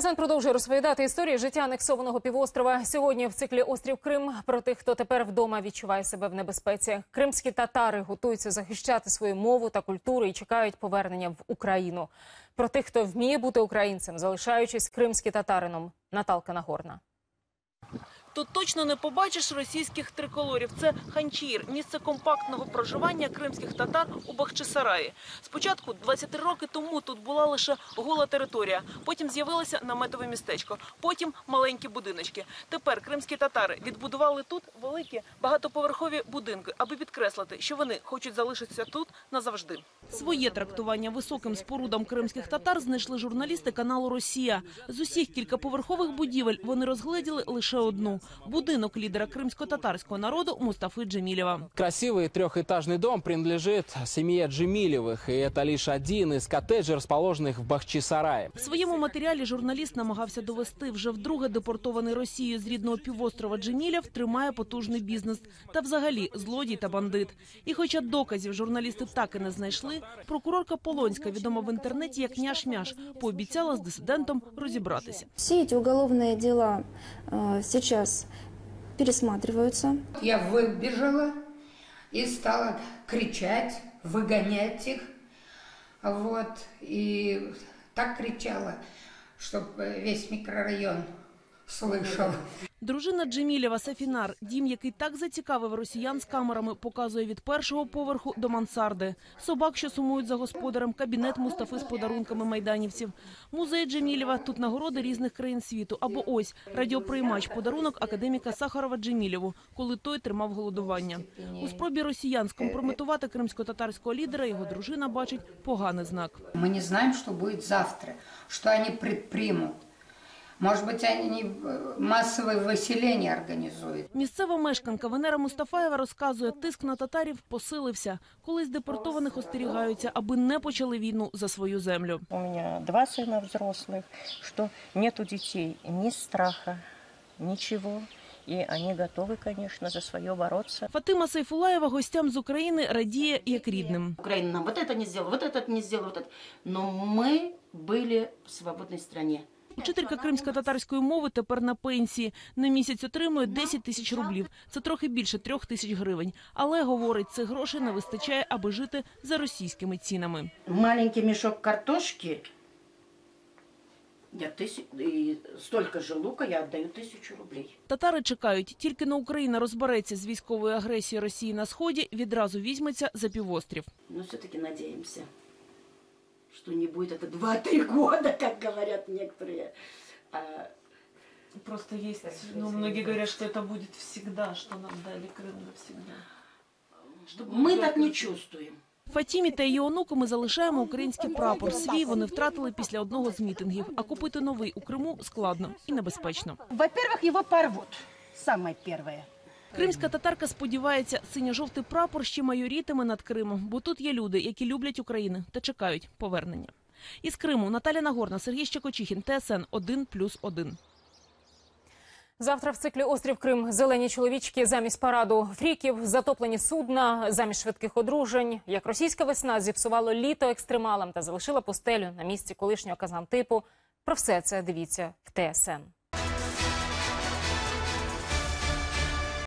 ТСН продовжує розповідати історії життя анексованого півострова. Сьогодні в циклі Острів Крим про тих, хто тепер вдома відчуває себе в небезпеці. Кримські татари готуються захищати свою мову та культуру і чекають повернення в Україну. Про тих, хто вміє бути українцем, залишаючись кримським татарином. Наталка Нагорна. Тут точно не побачиш російських триколорів. Це ханчір, місце компактного проживання кримських татар у Бахчисараї. Спочатку, 23 роки тому, тут була лише гола територія. Потім з'явилося наметове містечко, потім маленькі будиночки. Тепер кримські татари відбудували тут великі багатоповерхові будинки, аби підкреслити, що вони хочуть залишитися тут назавжди. Своє трактування високим спорудам кримських татар знайшли журналісти каналу Росія. З усіх кількаповерхових будівель вони розгледіли лише одну будинок лідера кримсько-татарського народу Мустафи Джемілєва. Красивый трехэтажный дом принадлежит семье Джемилевых, и это лишь один из коттеджей, расположенных в Бахчисарае. В своєму матеріалі журналіст намагався довести вже вдруге депортований Росією з рідного півострова Джемілєв тримає потужний бізнес та взагалі злодій та бандит. І хоча доказів журналісти так і не знайшли, прокурорка Полонська, відома в інтернеті як няш-мяш, пообіцяла з дисидентом розібратися. Все эти уголовные дела э, пересматриваются. Я выбежала и стала кричать, выгонять их. Вот. И так кричала, чтобы весь микрорайон слышал. Дружина Джемілєва Сафінар, дім, який так зацікавив росіян з камерами, показує від першого поверху до мансарди. Собак, що сумують за господарем, кабінет Мустафи з подарунками майданівців. Музей Джемілєва, тут нагороди різних країн світу. Або ось радіоприймач, подарунок академіка Сахарова Джемілєву, коли той тримав голодування. У спробі росіян скомпрометувати кримсько-татарського лідера його дружина бачить поганий знак. Мы не знаем, что будет завтра, что они предпримут. Может быть, они э, массовое выселение организуют. Місцева мешканка Венера Мустафаєва розказує, тиск на татарів посилився. Колись депортованих остерігаються, аби не почали війну за свою землю. У меня два сына взрослых, что нету детей, ни страха, ничего. И они готовы, конечно, за свое бороться. Фатима Сайфулаєва гостям з України радіє як рідним. Украина нам вот это не сделала, вот это не сделала, вот это. Но мы были в свободной стране. Учителька кримсько-татарської мови тепер на пенсії. На місяць отримує 10 тисяч рублів. Це трохи більше трьох тисяч гривень. Але, говорить, цих грошей не вистачає, аби жити за російськими цінами. Маленький мешок картошки, я тысяч, и столько же лука я отдаю тысячу рублей. Татари чекають, тільки на Україна розбереться з військовою агресією Росії на Сході, відразу візьметься за півострів. Но все-таки надеемся, что не будет это 2-3 года, как говорят некоторые. А Просто есть, ну, многие говорят, что это будет всегда, что нам дали Крым навсегда. мы так не чувствуем. Фатімі та її онуку ми залишаємо український прапор. Свій вони втратили після одного з мітингів. А купити новий у Криму складно і небезпечно. Во-первых, его порвут. Самое первое. Кримська татарка сподівається, синьо-жовтий прапор ще майорітиме над Кримом, бо тут є люди, які люблять Україну та чекають повернення. Із Криму Наталя Нагорна, Сергій Щекочихін, ТСН 1+,1. Завтра в циклі Острів Крим зелені чоловічки замість параду фріків, затоплені судна, замість швидких одружень. Як російська весна зіпсувало літо екстремалам та залишила пустелю на місці колишнього казантипу. Про все це дивіться в ТСН.